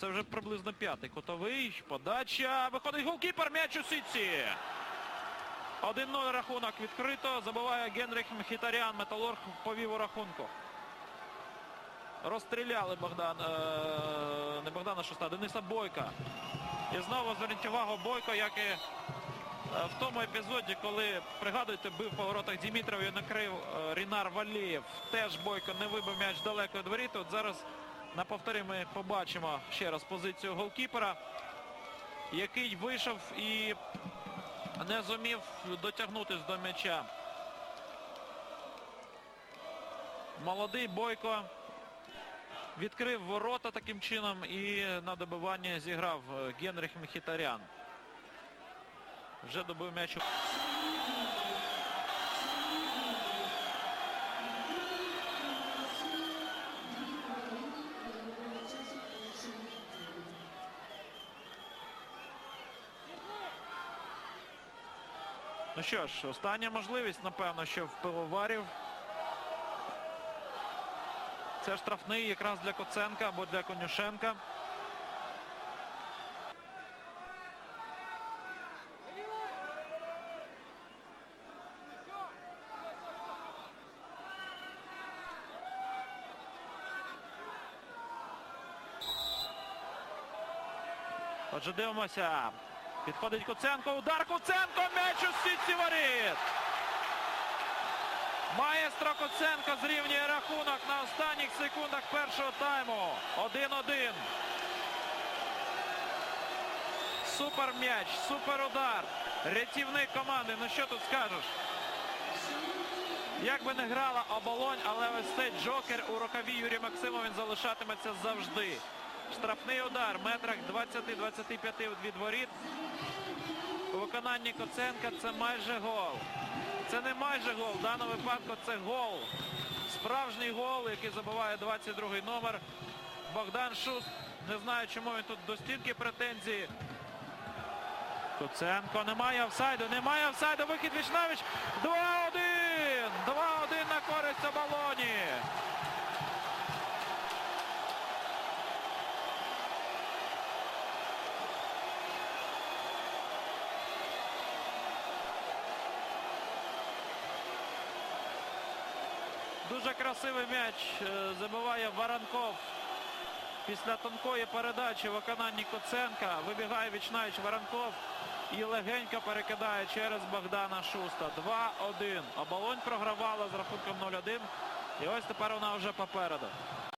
Це вже приблизно п'ятий кутовий. Подача. Виходить голкіпер. М'яч у сітці. 1-0 рахунок відкрито. Забиває Генріх Мхітарян. Металург повів у рахунку. Розстріляли Богдан, е, не Богдана Шуста, Дениса Бойка. І знову зверніть увагу Бойко, як і е, в тому епізоді, коли, пригадуєте, бив по воротах Дімітров і накрив е, Рінар Валієв. Теж Бойко не вибив м'яч далеко від воріт. От зараз на повторі ми побачимо ще раз позицію голкіпера, який вийшов і не зумів дотягнутися до м'яча. Молодий Бойко відкрив ворота таким чином і на добивання зіграв Генріх Мхітарян. Вже добив м'яч. Ну що ж, остання можливість, напевно, що в пивоварів. Це штрафний якраз для Коценка або для Конюшенка. Отже, дивимося. Підходить Куценко. Удар Куценко. М'яч у сітці воріт. Маєстро Коценко зрівнює рахунок на останніх секундах першого тайму. 1-1. Супер м'яч, супер удар. Рятівник команди. Ну що тут скажеш? Як би не грала оболонь, але ось цей джокер у рукаві Юрія Максимова він залишатиметься завжди. Штрафний удар. Метрах 20-25 від воріт. У виконанні Коценка це майже гол. Це не майже гол. В даному випадку це гол. Справжній гол, який забиває 22-й номер. Богдан Шуст. Не знаю, чому він тут до стінки претензії. Коценко немає офсайду, немає офсайду. Вихід Вічнавич. 2-1. 2-1 Дуже красивий м'яч е, забиває Воронков. Після тонкої передачі виконанні Коценка вибігає Вічнаєч Воронков і легенько перекидає через Богдана Шуста. 2-1. Оболонь програвала з рахунком 0-1. І ось тепер вона вже попереду.